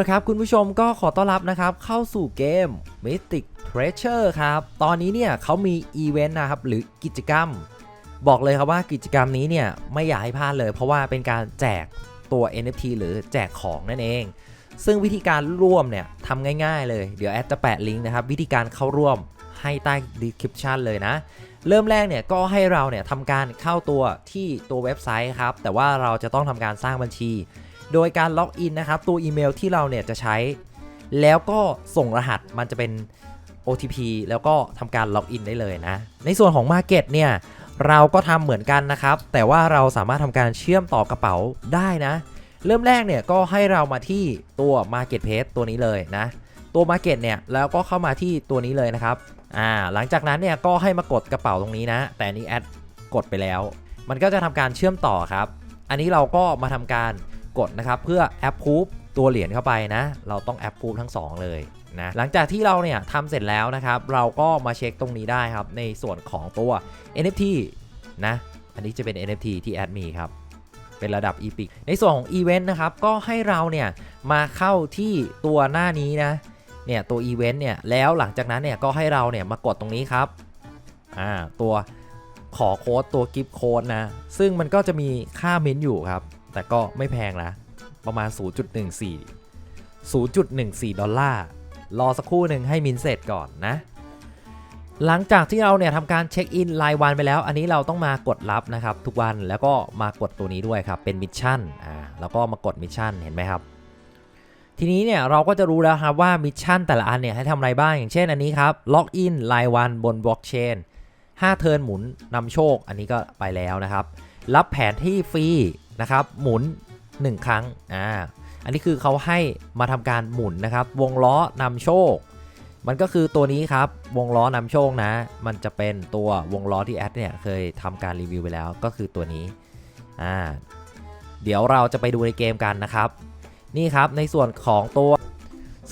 ละครับ คุณผู้ชมก็ขอต้อนรับนะครับ เข้าสู่เกม Mystic Treasure ครับ ตอนนี้เนี่ยเขามีอีเวนต์นะครับ หรือกิจกรรม บอกเลยครับว่ากิจกรรมนี้เนี่ยไม่อยากให้พลาดเลย เพราะว่าเป็นการแจกตัว NFT หรือแจกของนั่นเอง ซึ่งวิธีการร่วมเนี่ยทำง่าย ๆ เลย เดี๋ยวแอดจะแปะลิงก์นะครับ วิธีการเข้าร่วมให้ใต้ description เลยนะ เริ่มแรกเนี่ยก็ให้เราเนี่ยทำการเข้าตัวที่ตัวเว็บไซต์ครับ แต่ว่าเราจะต้องทำการสร้างบัญชี โดยการล็อกอินนะครับ ตัวอีเมลที่เราเนี่ยจะใช้ แล้วก็ส่งรหัสมันจะเป็น OTP แล้วก็ทำการล็อกอินได้เลยนะ ในส่วนของ Market เนี่ยเราก็ทำเหมือนกันนะครับ แต่ว่าเราสามารถทำการเชื่อมต่อกระเป๋าได้นะ เริ่มแรกเนี่ยก็ให้เรามาที่ตัว Marketplace ตัวนี้เลยนะ ตัว Market เนี่ยแล้วก็เข้ามาที่ตัวนี้เลยนะครับอ่าหลังจากนั้นเนี่ยก็ให้มากดกระเป๋าตรงนี้นะ แต่นนี้แอดกดไปแล้ว มันก็จะทำการเชื่อมต่อครับ อันนี้เราก็มาทำการ กดนะครับเพื่อ approve ตัวเหรียญเข้าไปนะ เราต้อง approve ทั้ง 2 เลยนะหลังจากที่เราเนี่ยทำเสร็จแล้วนะครับ เราก็มาเช็คตรงนี้ได้ครับ ในส่วนของตัว NFT นะ อันนี้จะเป็น NFT ที่แอดมีครับ เป็นระดับ Epic ในส่วนของ Event นะครับ ก็ให้เราเนี่ยมาเข้าที่ตัวหน้านี้นะ เนี่ยตัว Event เนี่ย แล้วหลังจากนั้นเนี่ยก็ให้เราเนี่ยมากดตรงนี้ครับ อ่าตัวขอโค้ดตัวกิฟต์โค้ดนะ ซึ่งมันก็จะมีค่าเมนอยู่ครับ แต่ก็ไม่แพงนะ ประมาณ 0.14 0.14 ดอลลาร์ รอสักครู่หนึ่งให้มินเสร็จก่อนนะ หลังจากที่เราเนี่ยทำการเช็คอินรายวันไปแล้ว อันนี้เราต้องมากดรับนะครับ ทุกวันแล้วก็มากดตัวนี้ด้วยครับ เป็นมิชชั่น อ่า แล้วก็มากดมิชชั่น เห็นไหมครับ ทีนี้เนี่ยเราก็จะรู้แล้วครับว่ามิชชั่นแต่ละอันเนี่ยให้ทำอะไรบ้าง อย่างเช่นอันนี้ครับ ล็อกอินรายวันบนบล็อกเชน5เทิร์นหมุนนำโชค อันนี้ก็ไปแล้วนะครับ รับแผนที่ฟรีนะครับ หมุน 1 ครั้งอ่าอันนี้คือเขาให้มาทำการหมุนนะครับ วงล้อนำโชค มันก็คือตัวนี้ครับ วงล้อนำโชคนะ มันจะเป็นตัววงล้อที่แอดเนี่ยเคยทำการรีวิวไปแล้วก็คือตัวนี้อ่าเดี๋ยวเราจะไปดูในเกมกันนะครับ นี่ครับในส่วนของตัว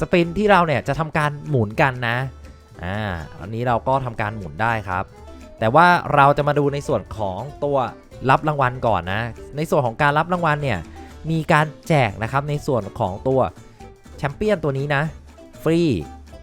สปินที่เราเนี่ยจะทำการหมุนกันนะอ่าอันนี้เราก็ทำการหมุนได้ครับ แต่ว่าเราจะมาดูในส่วนของตัว รับรางวัลก่อนนะ ในส่วนของการรับรางวัลเนี่ยมีการแจกนะครับในส่วนของตัวแชมเปี้ยนตัวนี้นะฟรี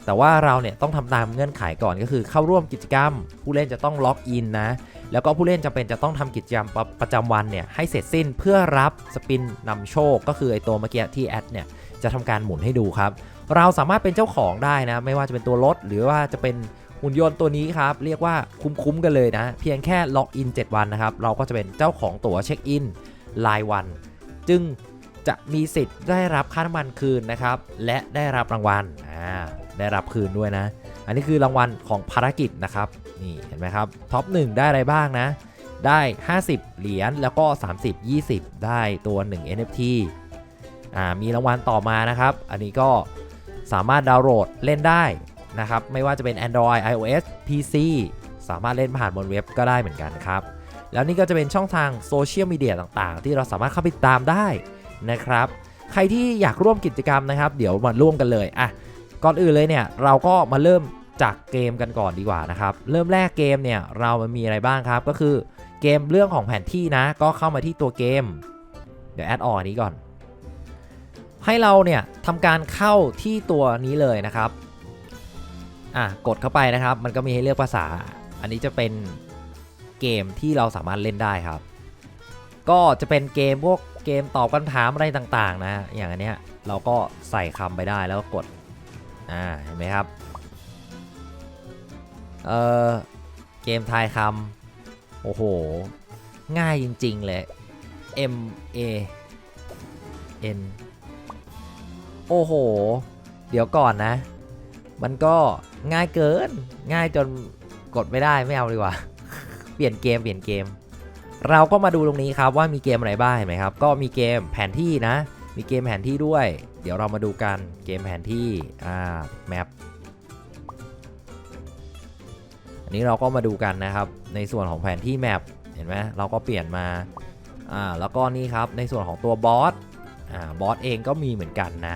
แต่ว่าเราเนี่ยต้องทำตามเงื่อนไขก่อนก็คือเข้าร่วมกิจกรรม ผู้เล่นจะต้องล็อกอินนะ แล้วก็ผู้เล่นจำเป็นจะต้องทำกิจกรรมประประจำวันเนี่ยให้เสร็จสิ้นเพื่อรับสปินนำโชค ก็คือไอตัวเมื่อกี้ที่แอดเนี่ยจะทำการหมุนให้ดูครับ เราสามารถเป็นเจ้าของได้นะ ไม่ว่าจะเป็นตัวรถหรือว่าจะเป็น หุ่นยนต์ตัวนี้ครับ เรียกว่าคุ้มๆกันเลยนะ เพียงแค่ล็อกอิน 7 วันนะครับ เราก็จะเป็นเจ้าของตั๋วเช็คอินรายวัน จึงจะมีสิทธิ์ได้รับค่าน้ำมันคืนนะครับ และได้รับรางวัลอ่าได้รับคืนด้วยนะ อันนี้คือรางวัลของภารกิจนะครับนี่เห็นไหมครับท็อป1ได้อะไรบ้างนะ ได้ 50 เหรียญแล้วก็ 30 20 ได้ตัว 1 NFT อ่ามีรางวัลต่อมานะครับ อันนี้ก็สามารถดาวน์โหลดเล่นได้ นะครับ ไม่ว่าจะเป็น Android iOS PC สามารถเล่นผ่านบนเว็บก็ได้เหมือนกันครับ แล้วนี่ก็จะเป็นช่องทางโซเชียลมีเดียต่างๆ ที่เราสามารถเข้าไปติดตามได้นะครับ ใครที่อยากร่วมกิจกรรมนะครับ เดี๋ยวมาร่วมกันเลยอะก่อนอื่นเลยเนี่ยเราก็มาเริ่มจากเกมกันก่อนดีกว่านะครับ เริ่มแรกเกมเนี่ยเรามันมีอะไรบ้างครับก็คือเกมเรื่องของแผนที่นะ ก็เข้ามาที่ตัวเกม เดี๋ยวแอดออนนี้ก่อน ให้เราเนี่ยทำการเข้าที่ตัวนี้เลยนะครับ อะกดเข้าไปนะครับ มันก็มีให้เลือกภาษา อันนี้จะเป็นเกมที่เราสามารถเล่นได้ครับ ก็จะเป็นเกมพวกเกมตอบคำถามอะไรต่างๆ นะ อย่างอันเนี้ยเราก็ใส่คำไปได้แล้วก็กด อ่า เห็นไหมครับ เออเกมทายคำโอ้โห ง่ายจริง ๆ เลย M A N โอ้โห เดี๋ยวก่อนนะ มันก็ง่ายเกิน ง่ายจนกดไม่ได้ไม่เอาดีกว่า เปลี่ยนเกมเปลี่ยนเกม เราก็มาดูตรงนี้ครับว่ามีเกมอะไรบ้างเห็นไหมครับ ก็มีเกมแผนที่นะ มีเกมแผนที่ด้วย เดี๋ยวเรามาดูกันเกมแผนที่อ่าแมปอันนี้เราก็มาดูกันนะครับ ในส่วนของแผนที่แมปเห็นไหมเราก็เปลี่ยนมาอ่าแล้วก็นี่ครับในส่วนของตัวบอสอ่าบอสเองก็มีเหมือนกันนะ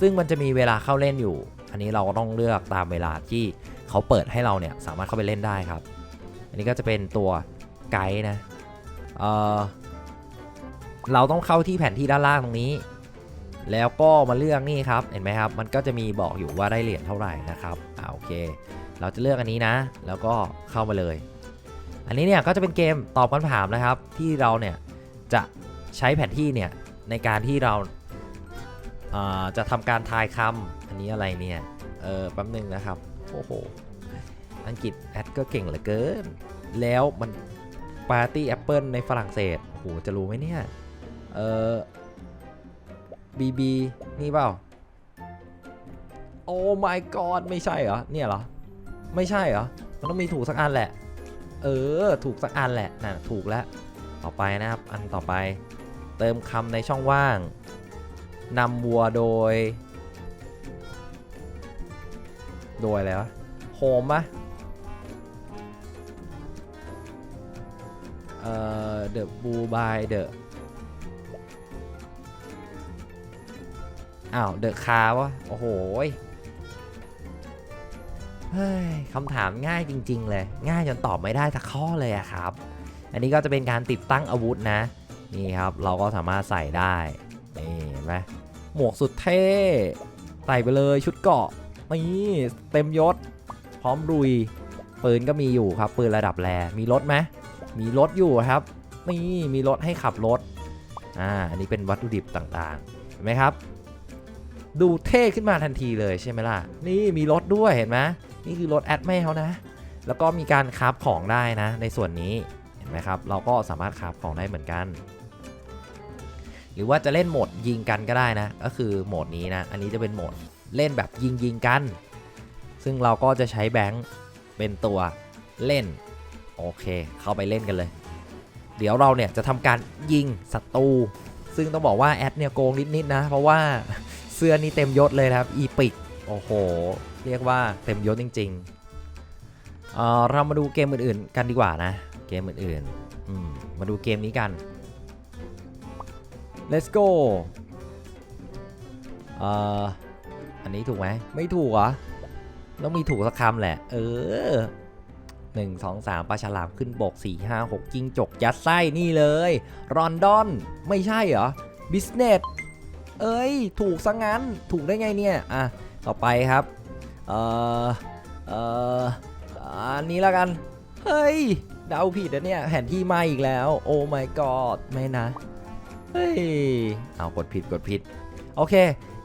ซึ่งมันจะมีเวลาเข้าเล่นอยู่ อันนี้เราก็ต้องเลือกตามเวลาที่เขาเปิดให้เราเนี่ยสามารถเข้าไปเล่นได้ครับ อันนี้ก็จะเป็นตัวไกด์นะเออเราต้องเข้าที่แผนที่ด้านล่างตรงนี้ แล้วก็มาเลือกนี่ครับเห็นไหมครับ มันก็จะมีบอกอยู่ว่าได้เหรียญเท่าไหร่นะครับอ่าโอเค เราจะเลือกอันนี้นะ แล้วก็เข้ามาเลย อันนี้เนี่ยก็จะเป็นเกมตอบคำถามนะครับ ที่เราเนี่ยจะใช้แผนที่เนี่ยในการที่เราอ่า จะทำการทายคำอันนี้อะไรเนี่ย เออแป๊บนึงนะครับ โอ้โห อังกฤษแอดก็เก่งเหลือเกิน แล้วมันปาร์ตี้แอปเปิลในฝรั่งเศสโอ้โห จะรู้ไหมเนี่ย เออบีบีนี่เปล่า โอ้ my god ไม่ใช่เหรอ เนี่ยเหรอ ไม่ใช่เหรอ มันต้องมีถูกสักอันแหละ เออ ถูกสักอันแหละน่ะถูกแล้ว ต่อไปนะครับ อันต่อไป เติมคำในช่องว่าง นำวัวโดย โดยอะไรวะโฮมปะเอ่อ the blue by the อ้าว the car วะโอ้โหยเฮ้ยคำถามง่ายจริง ๆ เลย ง่ายจนตอบไม่ได้สักข้อเลยอะครับ อันนี้ก็จะเป็นการติดตั้งอาวุธนะ นี่ครับ เราก็สามารถใส่ได้ ห็นไหมหมวกสุดเท่ใส่ไปเลยชุดเกาะนี่เต็มยศ พร้อมรุยปืนก็มีอยู่ครับ ปืนระดับแรมีรถไหมมีรถอยู่ครับนี่มีรถให้ขับรถอ่าอันนี้เป็นวัตถุดิบต่างๆเห็นไหมครับ ดูเท่ขึ้นมาทันทีเลยใช่ไหมล่ะ นี่มีรถด้วยเห็นไหมนี่คือรถแอดแม่เขานะ แล้วก็มีการคราฟของได้นะ ในส่วนนี้เห็นไหมครับ เราก็สามารถคราฟของได้เหมือนกัน หรือว่าจะเล่นโหมดยิงกันก็ได้นะ ก็คือโหมดนี้นะ อันนี้จะเป็นโหมดเล่นแบบยิงยิงกัน ซึ่งเราก็จะใช้แบงค์เป็นตัวเล่น โอเค เข้าไปเล่นกันเลย เดี๋ยวเราเนี่ยจะทำการยิงศัตรู ซึ่งต้องบอกว่าแอดเนี่ยโกงนิดๆนะ เพราะว่าเสื้อนี่เต็มยศเลยนะครับ อีปิก โอ้โห เรียกว่าเต็มยศจริงๆเเรามาดูเกมอื่นๆ กันดีกว่านะ เกมอื่นๆมมาดูเกมนี้กัน let's go เอ่ออันนี้ถูกไหมไม่ถูกเหรอต้องมีถูกสักคำแหละ เออ1 2 3ปลาฉลามขึ้นบก4 5 6จิ้งจกยัดไส้นี่เลยรอนดอนไม่ใช่เหรอบิสเนสเอ้ย ถูกซะงั้น ถูกได้ไงเนี่ย อะ ต่อไปครับ เอ่อ เอ่อ อันนี้แล้วกัน เฮ้ย เดาผิดนะเนี่ย แผนที่มาอีกแล้ว โอ้ my god ไม่นะ เฮ้ย เอากดผิดกดผิด โอเค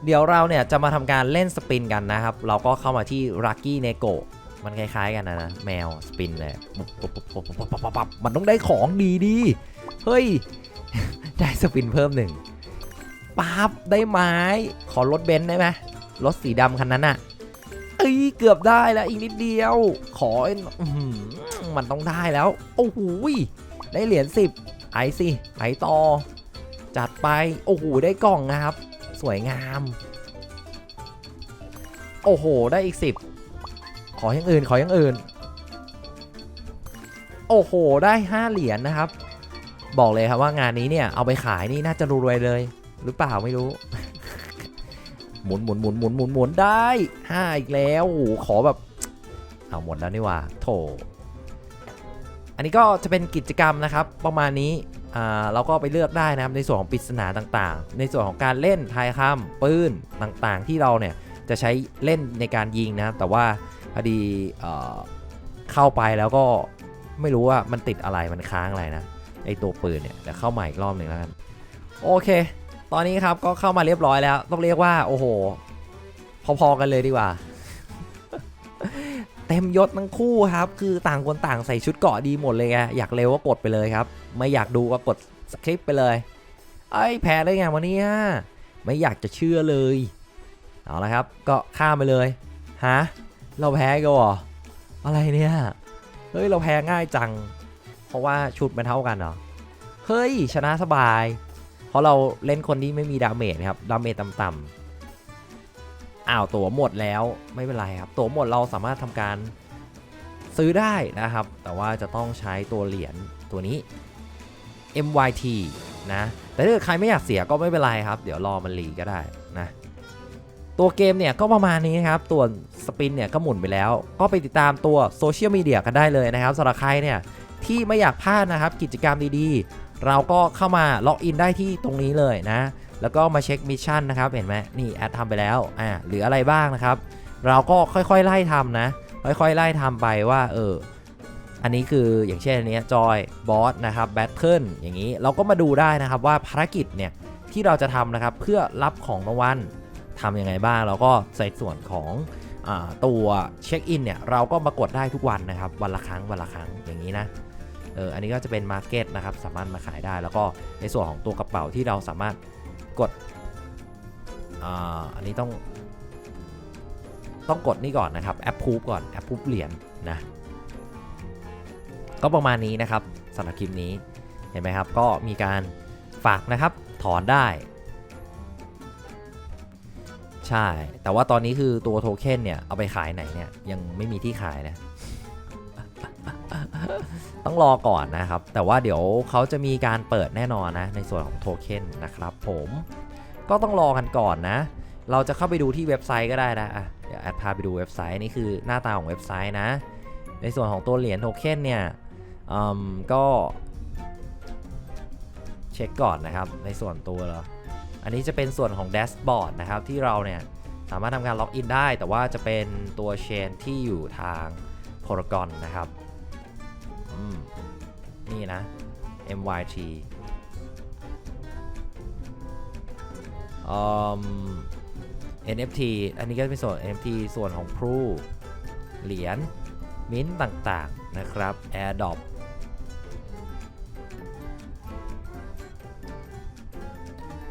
เดี๋ยวเราเนี่ยจะมาทำการเล่นสปินกันนะครับ เราก็เข้ามาที่ Lucky n e g o มันคล้ายๆกันนะนะ แมวสปินเลยปุ๊บมันต้องได้ของดีดีเฮ้ย ได้สปินเพิ่มหนึ่งปั๊บได้ไม้ ขอรถเบนซ์ได้ไหมรถสีดำคันนั้นอะเอ้ยเกือบได้แล้วอีกนิดเดียว ขอมันต้องได้แล้ว โอ้โหได้เหรียญสิบไอสิไอต่อ จัดไป โอ้โห ได้กล่องนะครับ สวยงาม โอ้โห ได้อีก 10 ขออย่างอื่น ขออย่างอื่น โอ้โห ได้ 5 เหรียญนะครับ บอกเลยครับว่างานนี้เนี่ย เอาไปขายนี่น่าจะรวยเลย หรือเปล่าไม่รู้ หมุนหมุนหมุนหมุนหมุนหมุนได้ 5 อีกแล้วโอ้โหขอแบบ เอาหมดแล้วนี่ว่า โถอันนี้ก็จะเป็นกิจกรรมนะครับ ประมาณนี้ เราก็ไปเลือกได้นะครับในส่วนของปริศนาต่างๆ ในส่วนของการเล่นทายคำปืนต่างๆ ที่เราเนี่ยจะใช้เล่นในการยิงนะแต่ว่าพอดีเเข้าไปแล้วก็ไม่รู้ว่ามันติดอะไรมันค้างอะไรนะไอตัวปืนเนี่ยเดี๋ยวเข้าใหม่อีกรอบหนึ่งแล้วกันโอเค ตอนนี้ครับก็เข้ามาเรียบร้อยแล้ว ต้องเรียกว่าโอ้โห พอๆกันเลยดีกว่า เต็มยศทั้งคู่ครับ คือต่างคนต่างใส่ชุดเกาะดีหมดเลยไงอยากเร็วก็กดไปเลยครับ ไม่อยากดูก็กดสคริปไปเลยไอ้แพ้ได้ไงวันนี้ไม่อยากจะเชื่อเลย เอาละครับ ก็ข้ามไปเลยฮะเราแพ้ก็เหรออะไรเนี่ยเฮ้ยเราแพ้ง่ายจัง เพราะว่าชุดมันเท่ากันเหรอเฮ้ยชนะสบาย เพราะเราเล่นคนที่ไม่มีดาเมจครับดาเมจต่ำ อ้าวตั๋วหมดแล้วไม่เป็นไรครับ ตั๋วหมดเราสามารถทำการซื้อได้นะครับ แต่ว่าจะต้องใช้ตัวเหรียญตัวนี้ MYT นะ แต่ถ้าใครไม่อยากเสียก็ไม่เป็นไรครับ เดี๋ยวรอมันรีก็ได้นะ ตัวเกมเนี่ยก็ประมาณนี้ครับ ตัวสปินเนี่ยก็หมุนไปแล้ว ก็ไปติดตามตัวโซเชียลมีเดียกันได้เลยนะครับสำหรับใครเนี่ยที่ไม่อยากพลาดนะครับกิจกรรมดีๆ เราก็เข้ามาล็อกอินได้ที่ตรงนี้เลยนะ แล้วก็มาเช็คมิชชั่นนะครับเห็นไหมนี่แอดทำไปแล้วอ่าหรืออะไรบ้างนะครับ เราก็ค่อยๆไล่ทำนะ ค่อยๆไล่ทำไปว่าเอออันนี้คืออย่างเช่นอันเนี้จอยบอสนะครับแบทเทิลอย่างนี้เราก็มาดูได้นะครับว่าภารกิจเนี่ยที่เราจะทำนะครับเพื่อรับของรางวัลทำยังไงบ้าง เราก็ใส่ส่วนของอาตัวเช็คอินเนี่ยเราก็มากดได้ทุกวันนะครับวันละครั้งวันละครั้งอย่างนี้นะเอออันนี้ก็จะเป็นมาร์เก็ตนะครับสามารถมาขายได้ แล้วก็ในส่วนของตัวกระเป๋าที่เราสามารถ กดอ่าอันนี้ต้อง ต้องกดนี่ก่อนนะครับแอปพูฟก่อนแอปพูฟเหรียญนะก็ประมาณนี้นะครับสำหรับคลิปนี้เห็นไหมครับ ก็มีการฝากนะครับถอนได้ ใช่ แต่ว่าตอนนี้คือตัวโทเค็นเนี่ย เอาไปขายไหนเนี่ย ยังไม่มีที่ขายนะ ต้องรอก่อนนะครับ แต่ว่าเดี๋ยวเขาจะมีการเปิดแน่นอนนะ ในส่วนของโทเค็นนะครับผมก็ต้องรอกันก่อนนะ เราจะเข้าไปดูที่เว็บไซต์ก็ได้นะอะเดี๋ยวแอดพาไปดูเว็บไซต์นี่คือหน้าตาของเว็บไซต์นะ ในส่วนของตัวเหรียญโทเค็นเนี่ยก็เช็คก่อนนะครับ ในส่วนตัวเรออันนี้จะเป็นส่วนของแดชบอร์ดนะครับที่เราเนี่ยสามารถทำการล็อกอินได้ แต่ว่าจะเป็นตัวเชนที่อยู่ทาง Polygon นะครับ นี่นะ MYT อืม NFT อันนี้ก็เป็นส่วน NFT ส่วนของ p r o เหรียญมิ้นท์ต่างๆ นะครับ AirDrop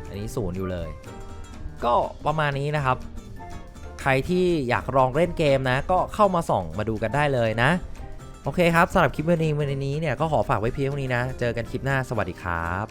อันนี้ศูนย์อยู่เลย ก็ประมาณนี้นะครับ ใครที่อยากลองเล่นเกมนะ ก็เข้ามาส่องมาดูกันได้เลยนะ โอเคครับสำหรับคลิปวันนี้วันนี้เนี่ยก็ขอฝากไว้เพียงเท่านี้นะ เจอกันคลิปหน้าสวัสดีครับ